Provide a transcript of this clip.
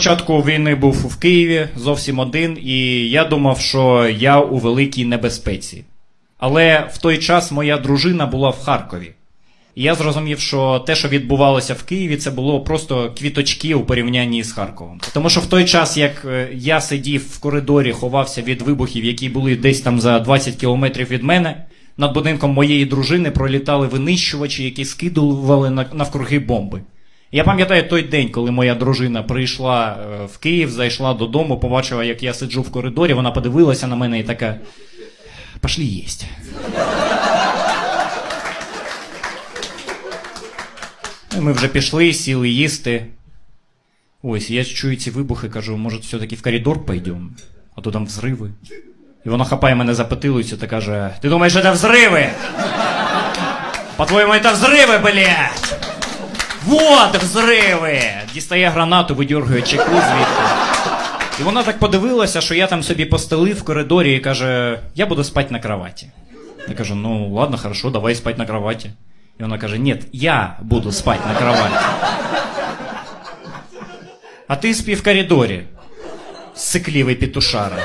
початку війни був в Києві зовсім один, і я думав, що я у великій небезпеці. Але в той час моя дружина була в Харкові. І я зрозумів, що те, що відбувалося в Києві, це було просто квіточки у порівнянні з Харковом. Тому що в той час, як е, я сидів в коридорі, ховався від вибухів, які були десь там за 20 кілометрів від мене, над будинком моєї дружини пролітали винищувачі, які скидували на- навкруги бомби. Я пам'ятаю той день, коли моя дружина прийшла е, в Київ, зайшла додому, побачила, як я сиджу в коридорі, вона подивилася на мене і така. Пошли їсть. Ми вже пішли, сіли їсти. Ось, я чую ці вибухи, кажу, може, все-таки в коридор пойдемо, а то там взриви. І вона хапає мене за потилицю та каже: Ти думаєш, це взриви? По-твоєму, це взриви, блядь! Вот взриви! Дістає гранату, видергує чеку звідти. І вона так подивилася, що я там собі постелив в коридорі і каже: Я буду спати на кроваті. Я кажу, ну ладно, хорошо, давай спать на кроваті. І вона каже: Ні, я буду спати на кроваті. А ти спи в коридорі, сикливий петушара.